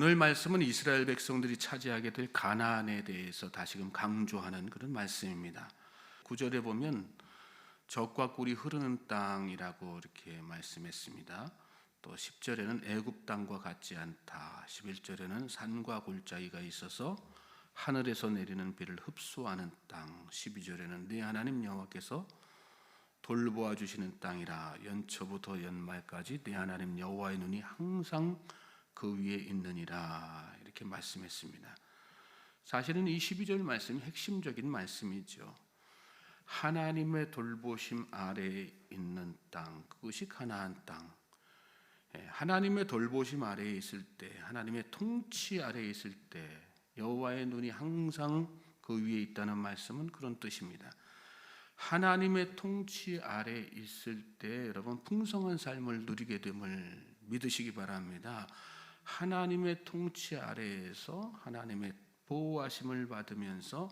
오늘 말씀은 이스라엘 백성들이 차지하게 될 가나안에 대해서 다시금 강조하는 그런 말씀입니다. 9절에 보면 적과 꿀이 흐르는 땅이라고 이렇게 말씀했습니다. 또 10절에는 애굽 땅과 같지 않다. 11절에는 산과 골짜기가 있어서 하늘에서 내리는 비를 흡수하는 땅. 12절에는 네 하나님 여호와께서 돌보아 주시는 땅이라 연초부터 연말까지 네 하나님 여호와의 눈이 항상 그 위에 있느니라 이렇게 말씀했습니다. 사실은 이 12절 말씀이 핵심적인 말씀이죠. 하나님의 돌보심 아래에 있는 땅, 그것이 가나안 땅. 예, 하나님의 돌보심 아래에 있을 때, 하나님의 통치 아래에 있을 때, 여호와의 눈이 항상 그 위에 있다는 말씀은 그런 뜻입니다. 하나님의 통치 아래 에 있을 때 여러분 풍성한 삶을 누리게 됨을 믿으시기 바랍니다. 하나님의 통치 아래에서 하나님의 보호하심을 받으면서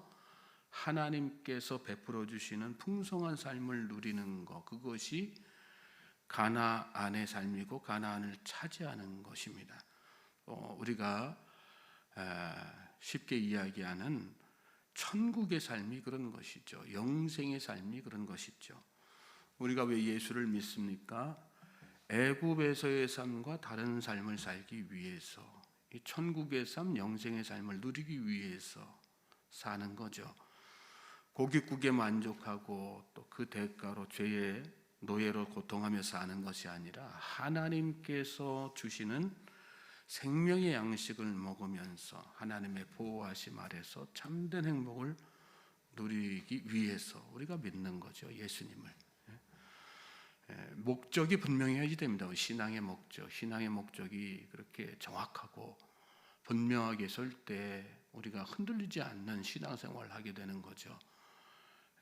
하나님께서 베풀어 주시는 풍성한 삶을 누리는 것 그것이 가나안의 삶이고 가나안을 차지하는 것입니다. 어, 우리가 쉽게 이야기하는 천국의 삶이 그런 것이죠. 영생의 삶이 그런 것이죠. 우리가 왜 예수를 믿습니까? 애굽에서의 삶과 다른 삶을 살기 위해서 이 천국의 삶, 영생의 삶을 누리기 위해서 사는 거죠. 고깃국에 만족하고 또 그 대가로 죄의 노예로 고통하며 사는 것이 아니라 하나님께서 주시는 생명의 양식을 먹으면서 하나님의 보호하심 아래서 참된 행복을 누리기 위해서 우리가 믿는 거죠. 예수님을. 예, 목적이 분명해야 됩니다. 신앙의 목적, 신앙의 목적이 그렇게 정확하고 분명하게 설 때 우리가 흔들리지 않는 신앙생활을 하게 되는 거죠.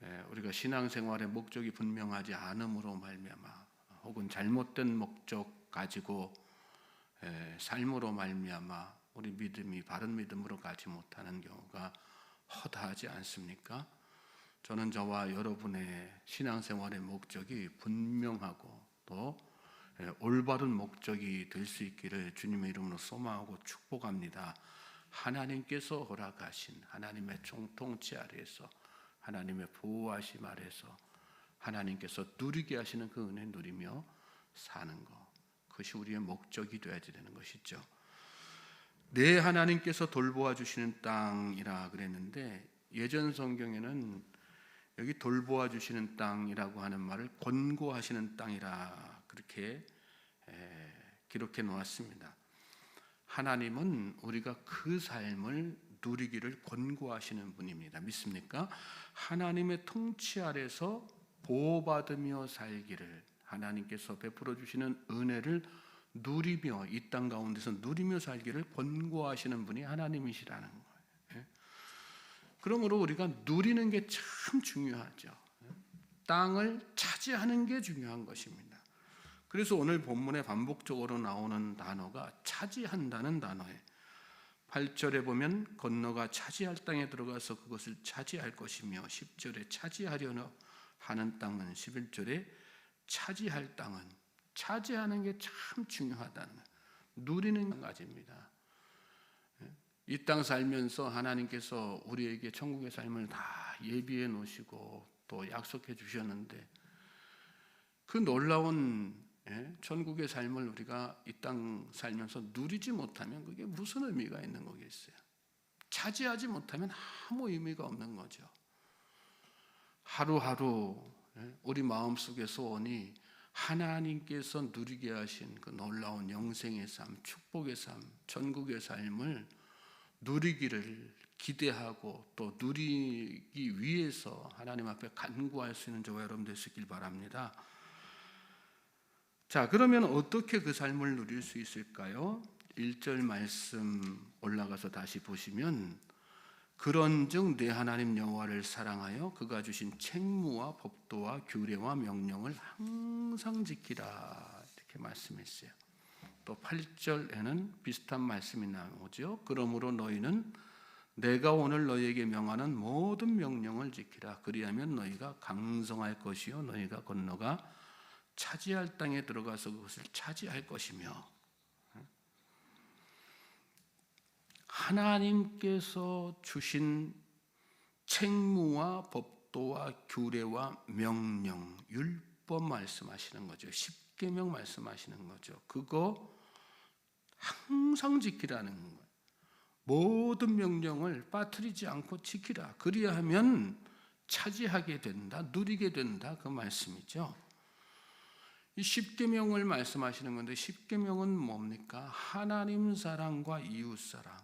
예, 우리가 신앙생활의 목적이 분명하지 않음으로 말미암아 혹은 잘못된 목적 가지고 예, 삶으로 말미암아 우리 믿음이 바른 믿음으로 가지 못하는 경우가 허다하지 않습니까? 저는 저와 여러분의 신앙생활의 목적이 분명하고 또 예, 올바른 목적이 될 수 있기를 주님의 이름으로 소망하고 축복합니다. 하나님께서 허락하신 하나님의 총통치 아래에서 하나님의 보호하심 아래서 하나님께서 누리게 하시는 그 은혜 누리며 사는 것. 그것이 우리의 목적이 되어야 되는 것이죠. 내 하나님께서 돌보아 주시는 땅이라 그랬는데 예전 성경에는 여기 돌보아 주시는 땅이라고 하는 말을 권고하시는 땅이라 그렇게 기록해 놓았습니다. 하나님은 우리가 그 삶을 누리기를 권고하시는 분입니다. 믿습니까? 하나님의 통치 아래서 보호받으며 살기를 하나님께서 베풀어 주시는 은혜를 누리며 이 땅 가운데서 누리며 살기를 권고하시는 분이 하나님이시라는. 예? 그러므로 우리가 누리는 게 참 중요하죠. 예? 땅을 차지하는 게 중요한 것입니다. 그래서 오늘 본문에 반복적으로 나오는 단어가 차지한다는 단어예요. 8절에 보면 건너가 차지할 땅에 들어가서 그것을 차지할 것이며 10절에 차지하려는 하는 땅은 11절에 차지할 땅은 차지하는 게 참 중요하다는 누리는 가지입니다. 이 땅 살면서 하나님께서 우리에게 천국의 삶을 다 예비해 놓으시고 또 약속해 주셨는데 그 놀라운 예? 천국의 삶을 우리가 이 땅 살면서 누리지 못하면 그게 무슨 의미가 있는 거겠어요? 차지하지 못하면 아무 의미가 없는 거죠. 하루하루 예? 우리 마음 속의 소원이 하나님께서 누리게 하신 그 놀라운 영생의 삶, 축복의 삶, 천국의 삶을 누리기를 기대하고 또 누리기 위해서 하나님 앞에 간구할 수 있는 저와 여러분 되시길 바랍니다. 자, 그러면 어떻게 그 삶을 누릴 수 있을까요? 1절 말씀 올라가서 다시 보시면 그런즉 내 하나님 여호와를 사랑하여 그가 주신 책무와 법도와 규례와 명령을 항상 지키라 이렇게 말씀했어요. 또 8절에는 비슷한 말씀이 나오죠. 그러므로 너희는 내가 오늘 너희에게 명하는 모든 명령을 지키라. 그리하면 너희가 강성할 것이요 너희가 건너가 차지할 땅에 들어가서 그것을 차지할 것이며 하나님께서 주신 책무와 법도와 규례와 명령, 율법 말씀하시는 거죠. 십계명 말씀하시는 거죠. 그거 항상 지키라는 거예요. 모든 명령을 빠뜨리지 않고 지키라. 그리하면 차지하게 된다, 누리게 된다 그 말씀이죠. 이 십계명을 말씀하시는 건데 십계명은 뭡니까? 하나님 사랑과 이웃 사랑.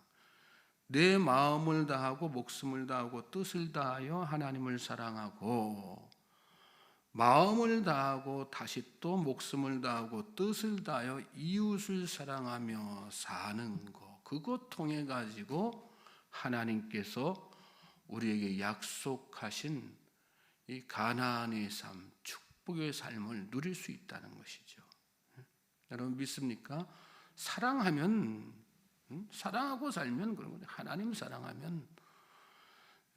내 마음을 다하고 목숨을 다하고 뜻을 다하여 하나님을 사랑하고 마음을 다하고 다시 또 목숨을 다하고 뜻을 다하여 이웃을 사랑하며 사는 거 그것 통해 가지고 하나님께서 우리에게 약속하신 이 가나안의 삶, 축복의 삶을 누릴 수 있다는 것이죠. 여러분 믿습니까? 사랑하면 음? 사랑하고 살면 그런 거죠. 하나님 사랑하면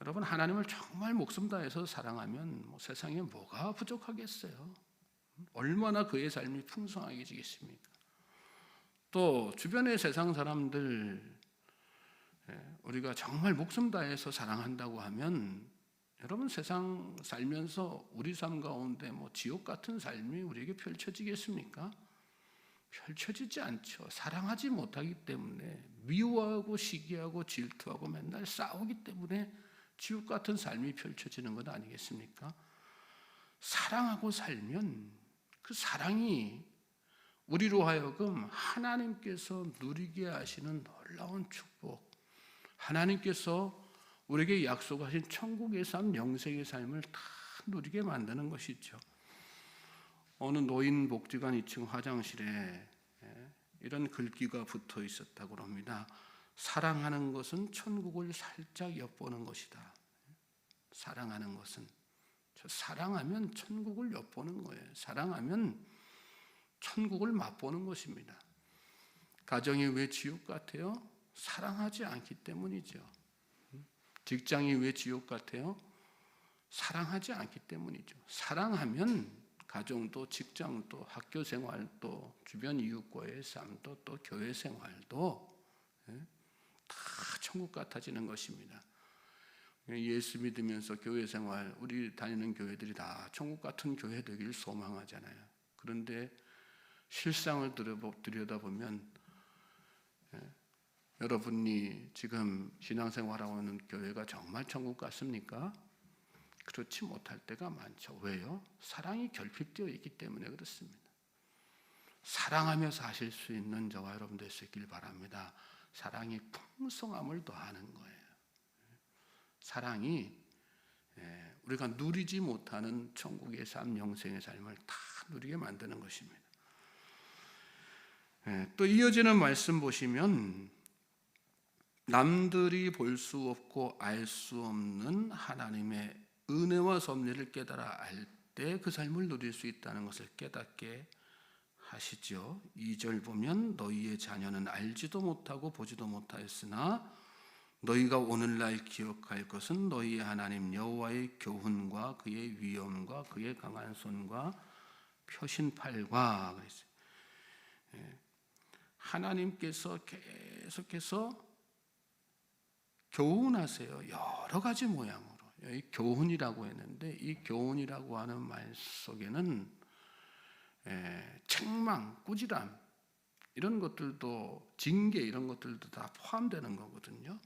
여러분 하나님을 정말 목숨 다해서 사랑하면 뭐 세상에 뭐가 부족하겠어요? 얼마나 그의 삶이 풍성하게 지겠습니까? 또 주변의 세상 사람들 예, 우리가 정말 목숨 다해서 사랑한다고 하면 여러분 세상 살면서 우리 삶 가운데 뭐 지옥 같은 삶이 우리에게 펼쳐지겠습니까? 펼쳐지지 않죠. 사랑하지 못하기 때문에 미워하고 시기하고 질투하고 맨날 싸우기 때문에 지옥 같은 삶이 펼쳐지는 것 아니겠습니까? 사랑하고 살면 그 사랑이 우리로 하여금 하나님께서 누리게 하시는 놀라운 축복, 하나님께서 우리에게 약속하신 천국의 삶, 영생의 삶을 다 누리게 만드는 것이죠. 어느 노인 복지관 2층 화장실에 예, 이런 글귀가 붙어 있었다고 합니다. 사랑하는 것은 천국을 살짝 엿보는 것이다. 사랑하는 것은 저 사랑하면 천국을 엿보는 거예요. 사랑하면 천국을 맛보는 것입니다. 가정이 왜 지옥 같아요? 사랑하지 않기 때문이죠. 직장이 왜 지옥 같아요? 사랑하지 않기 때문이죠. 사랑하면 가정도 직장도 학교 생활도 주변 이웃과의 삶도 또 교회 생활도 천국 같아지는 것입니다. 예수 믿으면서 교회 생활 우리 다니는 교회들이 다 천국 같은 교회 되길 소망하잖아요. 그런데 실상을 들여다보면 예? 여러분이 지금 신앙생활하고 있는 교회가 정말 천국 같습니까? 그렇지 못할 때가 많죠. 왜요? 사랑이 결핍되어 있기 때문에 그렇습니다. 사랑하며 사실 수 있는 저와 여러분 되시길 바랍니다. 사랑이 풍성함을 더하는 거예요. 사랑이 예, 우리가 누리지 못하는 천국의 삶, 영생의 삶을 다 누리게 만드는 것입니다. 예, 또 이어지는 말씀 보시면 남들이 볼 수 없고 알 수 없는 하나님의 은혜와 섭리를 깨달아 알 때 그 삶을 누릴 수 있다는 것을 깨닫게 하시죠. 2절 보면 너희의 자녀는 알지도 못하고 보지도 못하였으나 너희가 오늘날 기억할 것은 너희의 하나님 여호와의 교훈과 그의 위엄과 그의 강한 손과 표신팔과. 예. 하나님께서 계속해서 교훈하세요. 여러 가지 모양으로. 이 교훈이라고 했는데 이 교훈이라고 하는 말 속에는 에, 책망, 꾸지람 이런 것들도 징계 이런 것들도 다 포함되는 거거든요.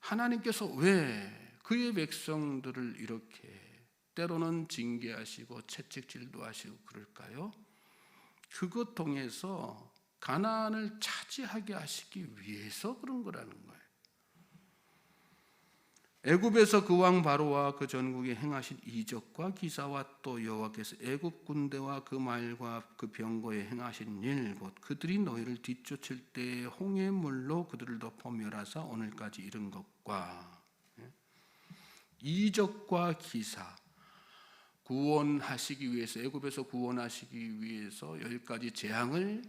하나님께서 왜 그의 백성들을 이렇게 때로는 징계하시고 채찍질도 하시고 그럴까요? 그것 통해서 가나안을 차지하게 하시기 위해서 그런 거라는 거예요. 애굽에서 그 왕 바로와 그 전국에 행하신 이적과 기사와 또 여호와께서 애굽 군대와 그 말과 그 병거에 행하신 일 곧 그들이 너희를 뒤쫓을 때 홍해 물로 그들을 덮어 멸하사 오늘까지 이른 것과 예? 이적과 기사 구원하시기 위해서 애굽에서 구원하시기 위해서 열 가지 재앙을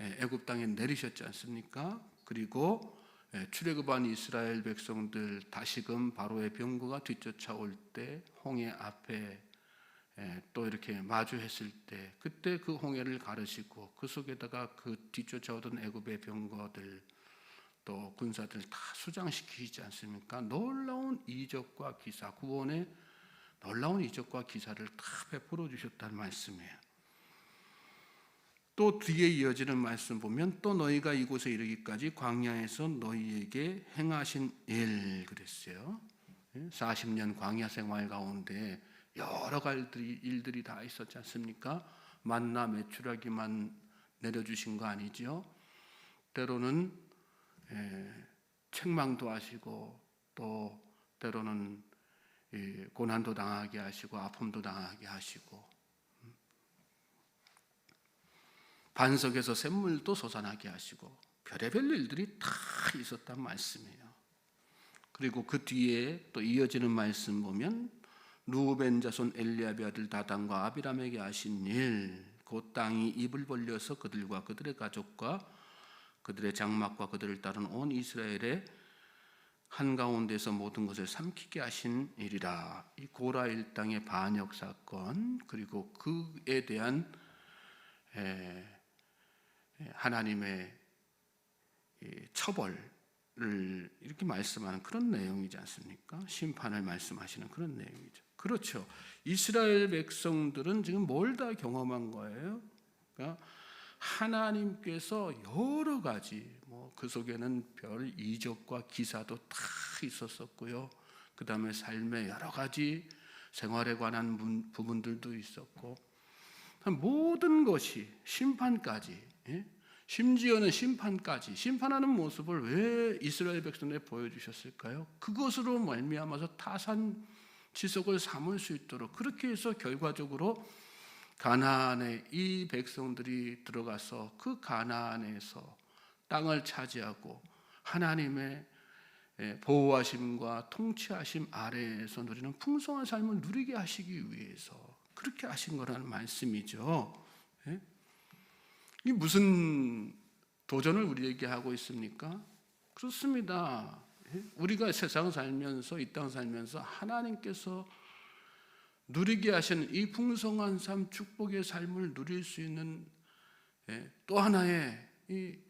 예, 애굽 땅에 내리셨지 않습니까? 그리고 예, 출애굽한 이스라엘 백성들 다시금 바로의 병거가 뒤쫓아올 때 홍해 앞에 예, 또 이렇게 마주했을 때 그때 그 홍해를 가르시고 그 속에다가 그 뒤쫓아오던 애굽의 병거들 또 군사들 다 수장시키지 않습니까? 놀라운 이적과 기사, 구원의 놀라운 이적과 기사를 다 베풀어 주셨다는 말씀이에요. 또 뒤에 이어지는 말씀 보면 또 너희가 이곳에 이르기까지 광야에서 너희에게 행하신 일 그랬어요. 40년 광야 생활 가운데 여러 가지 일들이 다 있었지 않습니까? 만나 매출하기만 내려주신 거 아니죠? 때로는 예, 책망도 하시고 또 때로는 이 고난도 당하게 하시고 아픔도 당하게 하시고 음. 반석에서 샘물도 솟아나게 하시고 별의별 일들이 다 있었단 말씀이에요. 그리고 그 뒤에 또 이어지는 말씀 보면 루벤 자손 엘리압의 아들 다단과 아비람에게 하신 일, 그 땅이 입을 벌려서 그들과 그들의 가족과 그들의 장막과 그들을 따른 온 이스라엘의 한 가운데서 모든 것을 삼키게 하신 일이라. 이 고라 일당의 반역 사건 그리고 그에 대한 에, 하나님의 처벌을 이렇게 말씀하는 그런 내용이지 않습니까? 심판을 말씀하시는 그런 내용이죠. 그렇죠. 이스라엘 백성들은 지금 뭘 다 경험한 거예요? 그러니까 하나님께서 여러 가지 뭐 그 속에는 별 이적과 기사도 다 있었었고요. 그 다음에 삶의 여러 가지 생활에 관한 부분들도 있었고 모든 것이 심판까지 예? 심지어는 심판까지 심판하는 모습을 왜 이스라엘 백성에 보여주셨을까요? 그것으로 말미암아서 타산 지속을 삼을 수 있도록 그렇게 해서 결과적으로 가나안에 이 백성들이 들어가서 그 가나안에서 땅을 차지하고 하나님의 예, 보호하심과 통치하심 아래에서 누리는 풍성한 삶을 누리게 하시기 위해서 그렇게 하신 거라는 말씀이죠. 예? 이 무슨 도전을 우리에게 하고 있습니까? 그렇습니다. 예? 우리가 세상 살면서 이 땅 살면서 하나님께서 누리게 하시는 이 풍성한 삶, 축복의 삶을 누릴 수 있는 또 하나의 이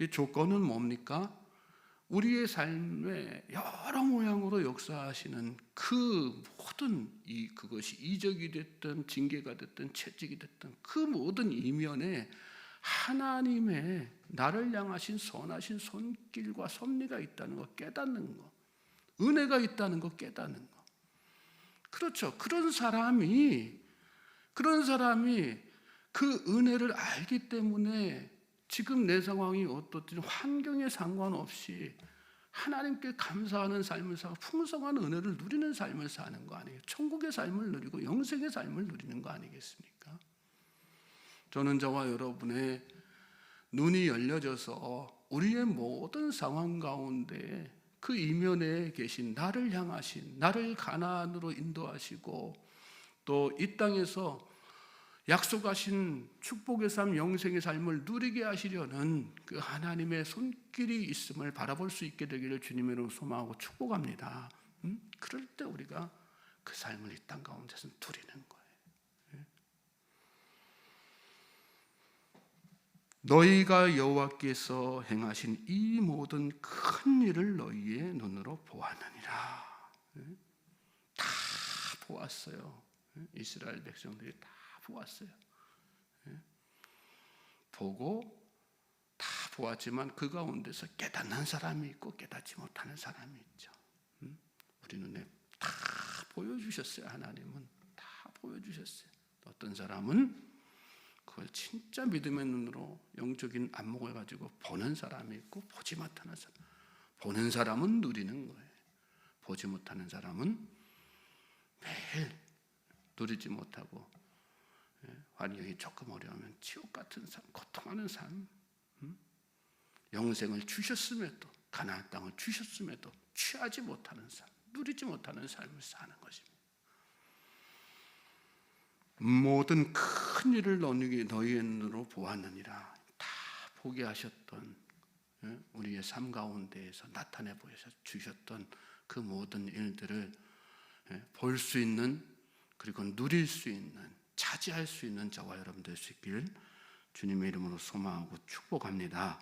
이 조건은 뭡니까? 우리의 삶에 여러 모양으로 역사하시는 그 모든 이 그것이 이적이 됐든 징계가 됐든 채찍이 됐든 그 모든 이면에 하나님의 나를 향하신 선하신 손길과 섭리가 있다는 거 깨닫는 거, 은혜가 있다는 거 깨닫는 거. 그렇죠. 그런 사람이 그런 사람이 그 은혜를 알기 때문에 지금 내 상황이 어떻든 환경에 상관없이 하나님께 감사하는 삶을 살고 풍성한 은혜를 누리는 삶을 사는 거 아니에요? 천국의 삶을 누리고 영생의 삶을 누리는 거 아니겠습니까? 저는 저와 여러분의 눈이 열려져서 우리의 모든 상황 가운데 그 이면에 계신 나를 향하신 나를 가나안으로 인도하시고 또 이 땅에서 약속하신 축복의 삶, 영생의 삶을 누리게 하시려는 그 하나님의 손길이 있음을 바라볼 수 있게 되기를 주님으로 소망하고 축복합니다. 음? 그럴 때 우리가 그 삶을 이 땅 가운데서 누리는 거예요. 예? 너희가 여호와께서 행하신 이 모든 큰 일을 너희의 눈으로 보았느니라. 예? 다 보았어요. 예? 이스라엘 백성들이 다 보았어요. 예? 보고 다 보았지만 그 가운데서 깨닫는 사람이 있고 깨닫지 못하는 사람이 있죠. 음? 우리 눈에 다 보여주셨어요. 하나님은 다 보여주셨어요. 어떤 사람은 그걸 진짜 믿음의 눈으로 영적인 안목을 가지고 보는 사람이 있고 보지 못하는 사람. 보는 사람은 누리는 거예요. 보지 못하는 사람은 매일 누리지 못하고 환경이 조금 어려우면 지옥 같은 삶, 고통하는 삶, 음? 영생을 주셨음에도 가나안 땅을 주셨음에도 취하지 못하는 삶, 누리지 못하는 삶을 사는 것입니다. 모든 큰 일을 너희 너희의 눈으로 보았느니라 다 보게 하셨던 예? 우리의 삶 가운데에서 나타내 보여서 주셨던 그 모든 일들을 예? 볼수 있는 그리고 누릴 수 있는 차지할 수 있는 저와 여러분 될 수 있길 주님의 이름으로 소망하고 축복합니다.